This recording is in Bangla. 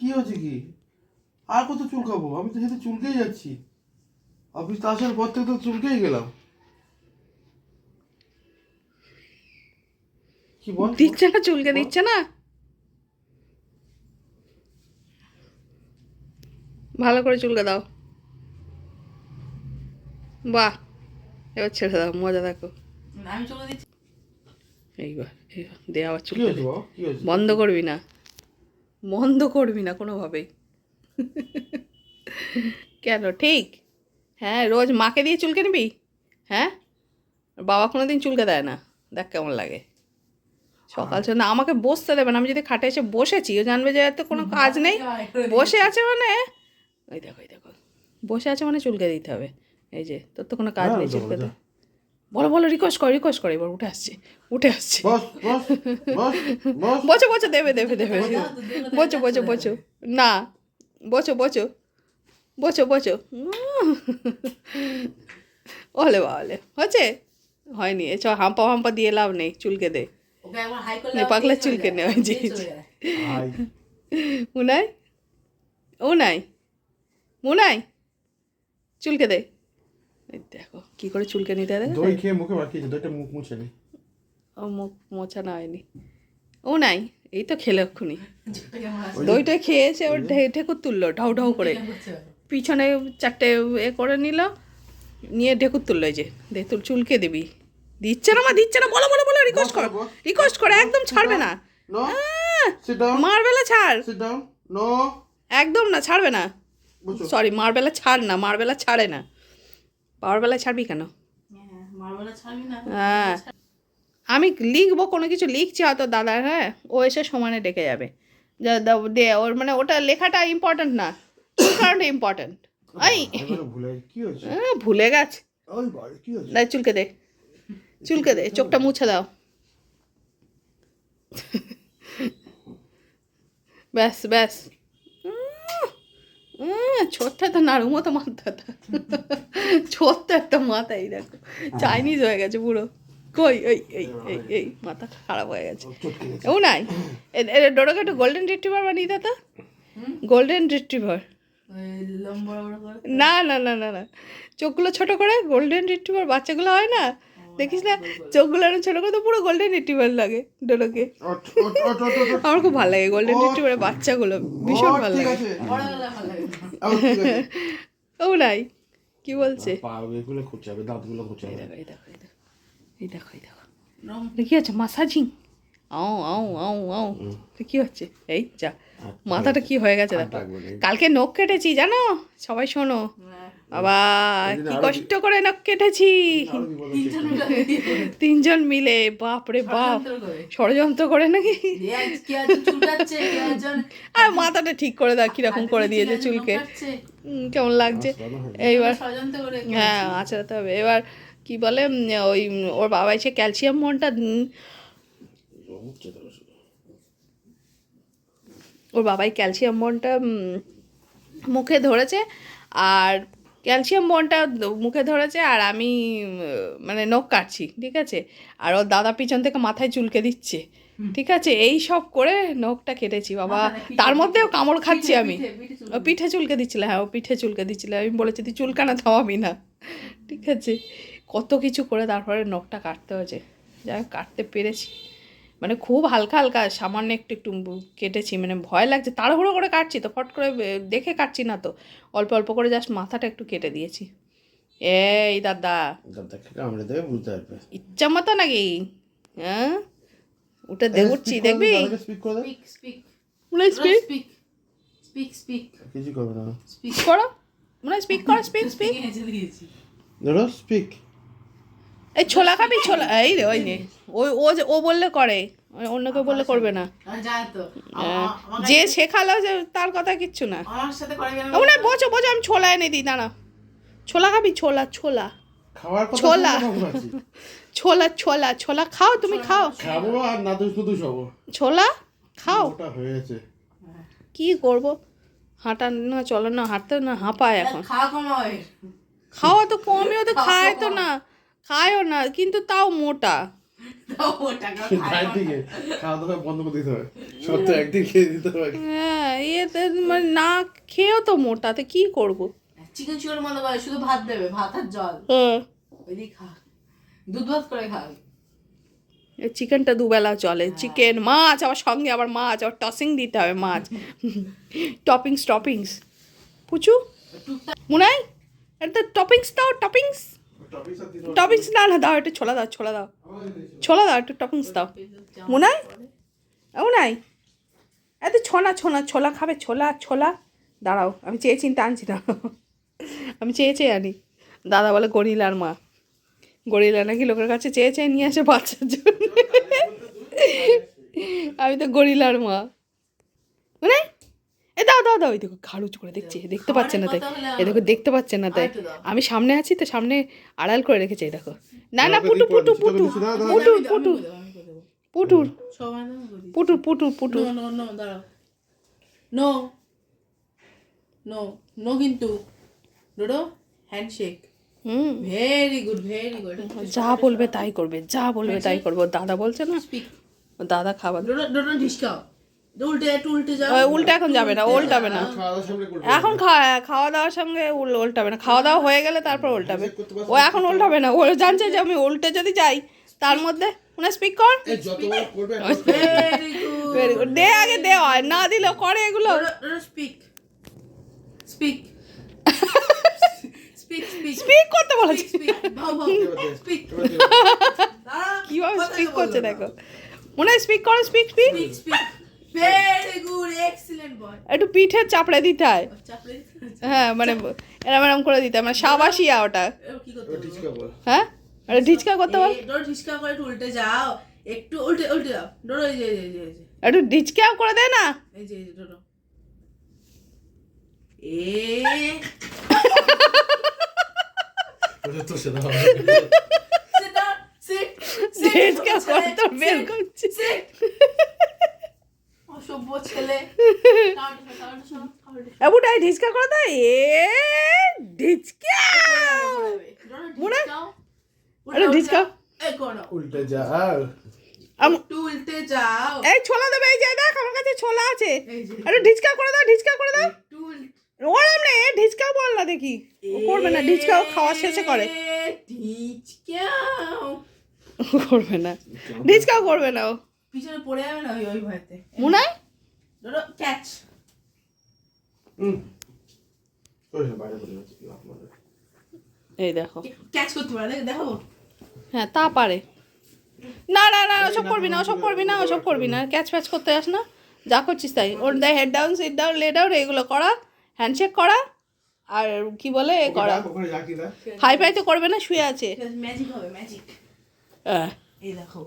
কি হচ্ছে কি? আর কত চুলকাবো আমি তো হেঁটে চুলকেই যাচ্ছি। অফিস তো আসার পর থেকে তো চুলকেই গেলাম। কি বল? দিচ্ছে না? চুলকে দিচ্ছে না? ভালো করে চুলকে দাও। বাহ এবার ছেড়ে দাও মজা দেখো। আমি চলে দিচ্ছি। এইবার এইবার দে আবার চুলকে হয়েছে হয়েছে? বন্ধ করবি না? বন্ধ করবি না কোনোভাবেই। কেন? ঠিক। হ্যাঁ রোজ মাকে দিয়ে চুলকে নিবি হ্যাঁ? বাবা কোনো দিন চুলকে দেয় না। দেখ কেমন লাগে। সকাল সন্ধ্যা আমাকে বসতে দেবে না। আমি যদি খাটে এসে বসেছি ও জানবে যে এত কোনো কাজ নেই। বসে আছে মানে? ওই দেখো ওই দেখো। বসে আছে মানে চুলকে দিতে হবে। এই যে তোর তো কোনো কাজ হ্যাঁ, নেই চুলকে দেখো, দে বলো বলো রিকোয়েস্ট কর রিকোয়েস্ট কর এবার উঠে আসছে উঠে আসছে। বস বস বস বস। বোঝো বোঝো দেবে দেবে দেবে। বোঝো বোঝো বোঝো না বোঝো বোঝো বোঝো বোঝো ওলে বাবলে হচ্ছে? হয়নি এ চ হাম্পা হাম্পা দিয়ে লাভ নেই চুলকে দে। ওকে একবার হাই করলে নে, পাগলা চুলকে নে, ওই যে, আই মুনাই ও নাই মুনাই? চুলকে দে। এই দেখো কি করে চুলকে নিতে দেখো? দই খেয়ে মুখে মাখিয়েছে দইটা মুখ মুছে নি। ও মুখ মোছানো হয়নি। ও নাই এই তো খেলে এক্ষুনি। দইটা খেয়েছে ওর ঢেকুর তুললো ঢাউ ঢাউ করে। পিছনে চারটে এ করে নিল নিয়ে ঢেকুর তুললো যে দে তুল চুলকে দিবি। দিচ্ছে না মা দিচ্ছে না বলো বলো বলো রিকোয়েস্ট করো। রিকোয়েস্ট করে একদম ছাড়বে না। নো সিট ছাড়। একদম না ছাড়বে না। সরি মারবেলা ছাড় না মারবেলা ছাড়ে না। পাওয়ার বেলা ছাড়বি কেন? না। হ্যাঁ। আমি লিখব কোনো কিছু লিখছি হয়তো দাদার হ্যাঁ ও এসে সমানে ডেকে যাবে। যা দাও- দে ওর মানে ওটা লেখাটা ইম্পর্ট্যান্ট না কারণটা ইম্পর্ট্যান্ট এই এবারে ভুলে গেছি। কি হয়েছে? আহ, ভুলে গেছে। ওই বাড়ি কি হয়েছে? দাই চুলকে দে চুলকে দে চোখটা মুছে দাও। ব্যাস ব্যাস। ছোট্ট তো নাড়ু মতো মাথাটা। ছোট্ট একটা মাথা এই দেখো। চাইনিজ হয়ে গেছে পুরো। কই? এই এই এই এই মাথা খারাপ হয়ে গেছে। ও নাই। ডোডোকে একটু গোল্ডেন রিট্রিভার বানিয়ে দে তো। গোল্ডেন রিট্রিভার না না না না না। চোখগুলো ছোট করে গোল্ডেন রিট্রিভার বাচ্চাগুলো হয় না? দেখিস না চোখগুলো এরকম ছোট করে তো পুরো গোল্ডেন রিট্রিভার লাগে ওঠ আমার খুব ভালো লাগে গোল্ডেন রিট্রিভারের বাচ্চাগুলো ভীষণ ভালো লাগে। ও নাই কি বলছে? দাঁতগুলো এই দেখো এই দেখো এই দেখো কি হচ্ছে মাসাজিং? আও আও আও আও। কি হচ্ছে? এই যা মাথাটা কি হয়ে গেছে দেখো। কালকে নখ কেটেছি জানো? সবাই শোনো। হ্যাঁ। বাবা কি কষ্ট করে নখ কেটেছি। তিনজন মিলে। মিলে বাপ। রে বাপ ষড়যন্ত্র করে। নাকি? আর মাথাটা ঠিক করে দাও কীরকম করে দিয়েছে চুলকে। কেমন লাগছে? এইবার হ্যাঁ আছড়াতে হবে। এবার কি বলে ওই ওর বাবা এসে ক্যালসিয়াম মনটা। ওর বাবাই ক্যালসিয়াম বনটা মুখে ধরেছে। আর ক্যালসিয়াম বনটা মুখে ধরেছে আর আমি মানে নখ কাটছি ঠিক আছে? আর ওর দাদা পিছন থেকে মাথায় চুলকে দিচ্ছে ঠিক আছে? এই সব করে নখটা কেটেছি বাবা। তার মধ্যেও কামড় খাচ্ছি চুল। ও পিঠে চুলকে দিচ্ছিল হ্যাঁ ও পিঠে চুলকে দিচ্ছিল। আমি বলেছি তুই চুলকানা থামাবি না। ঠিক আছে? কত কিছু করে তারপরে নখটা কাটতে হয়েছে। যাই হোক, কাটতে পেরেছি। মানে খুব হালকা হালকা সামান্য একটু একটু কেটেছি মানে ভয় লাগছে তাড়াহুড়ো করে কাটছি তো ফট করে দেখে কাটছি না তো অল্প অল্প করে জাস্ট মাথাটা একটু কেটে দিয়েছি। এই দাদা। বুঝতে পারবে। ইচ্ছা মতো নাকি? হ্যাঁ? উঠে দে উঠছি দেখবি? স্পিক করে। স্পিক স্পিক স্পিক না। করো। মনে স্পিক করো স্পিক স্পিক ধরো স্পিক এই ছোলা খাবি? ছোলা এই রে ওই নে। ওই ও যে ও বললে করে। অন্য কেউ বললে করবে না। যে শেখালো যে তার কথা কিচ্ছু না। আমার সাথে করে গেলে ও না বোঝো বোঝো আমি ছোলা এনে দিই দাঁড়া। ছোলা খাবি? ছোলা ছোলা। ছোলা। ছোলা ছোলা ছোলা। খাও তুমি খাও। খাব আর হব ছোলা? খাও। ওটা হয়েছে কি করব? হাঁটা না চলো না হাঁটতে না হাঁপায় এখন। খাওয়া খাওয়া তো কমেও তো খায় তো না। খায়ও না কিন্তু তাও মোটা। হ্যাঁ ইয়েতে মানে না খেয়েও তো মোটাতে কি করব? চিকেন চিকেন মতো করে শুধু ভাত দেবে ভাত আর জল। হ্যাঁ। খা দুধ ভাত করে খা। চিকেনটা দুবেলা চলে চিকেন মাছ আবার সঙ্গে আবার মাছ আবার টসিং দিতে হবে মাছ। টপিংস টপিংস পুচু? মুনাই এটা টপিংস দাও টপিংস টপিংস না না দাও একটু ছোলা দাও ছোলা দাও। ছোলা দাও একটু টপিংস দাও। মুনাই মুনাই এত ছোলা ছোলা ছোলা খাবে ছোলা ছোলা। দাঁড়াও আমি চেয়ে চিনতে আনছি না। আমি চেয়ে চেয়ে আনি। দাদা বলে গরিলার মা। গরিলা নাকি লোকের কাছে চেয়ে চেয়ে নিয়ে আসে বাচ্চার জন্য। আমি তো গরিলার মা। মানে এ দাও দাও দাও এই দেখো ঘাড়ুচ করে দেখছি দেখতে পাচ্ছে না তাই। এ দেখো দেখতে পাচ্ছে না তাই। আমি সামনে আছি তো সামনে আড়াল করে রেখেছে এই দেখো। না না পুটু পুটু পুটু পুটুর পুটুর পুটুর পুটুর পুটুর। পুটুর। নো নো নো দাঁড়াও। নো নো নো কিন্তু। Dodo handshake hmm. Very good very good যা বলবে তাই করবে যা বলবে তাই করবে। দাদা বলছে না দাদা খাবার। ডোডো ডোডো ঢিসকাও উল্টে উল্টে যাও উল্টে এখন যাবে না উল্টাবে না। এখন খাওয়া খাওয়া দাওয়ার সঙ্গে উল- উল্টাবে না। খাওয়া দাওয়া হয়ে গেলে তারপর উল্টাবে ও এখন উল্টাবে না। ও জানছে যে আমি উল্টে যদি যাই তার মধ্যে উনি স্পিক কর। এই যতবার করবে ভেরি গুড Very good. দে আগে দে হয়। না দিলেও করে এগুলো। স্পিক স্পিক স্পিক করতে বলেছি। স্পিক ভাও ভাও। স্পিক কীভাবে স্পিক করছে দেখো। মনে হয় স্পিক করো speak speak speak speak very good excellent boy একটু পিঠে চাপড়ে দিতে হয়। হ্যাঁ। মানে এরম এরম করে দিতে মানে সাবাসিয়া ওটা। করতে হ্যাঁ? আরে ঢিচকা করতে বল। ঢিসকা করে একটু উল্টে যাও। একটু উল্টে উল্টে যাও এই যে এই যে, একটু ঢিচকাও করে দে না। এই যে এই যে ডোডো এ। সেটা হবে। sit down ঢিচকা করে বের করছি অসভ্য ছেলে। এবুটাই ঢিচকা করে দে এ ঢিচকা! মুনে? আরে ঢিচকা। উল্টে। যাও। উল্টে যাও। এই ছোলা দেবে এই যে দেখ আমার কাছে ছোলা আছে। ঢিচকা করে দাও ঢিচকা করে দাও। ওরম নেই ঢিচকাও বল না দেখি। ও করবে না ঢিচকাও খাওয়া শেষে করে। ঢিচকাও। করবে না। ঢিচকাও করবে না ও। পিছনে পড়ে যাবে না ওই ওই ভয়তে। ধরো ক্যাচ এই দেখো। ক্যাচ করতে পারে দেখো হ্যাঁ তা পারে। না না না ওসব করবি না ওসব করবি না ওসব করবি না। ক্যাচ ফ্যাচ করতে যাস না যা করছিস তাই। ওর দেয় head down sit down lay down এগুলো করা হ্যান্ডশেক করা আর কি বলে এ করা। হাই ফাই তো করবে না শুয়ে আছে। ম্যাজিক হবে ম্যাজিক এই দেখো।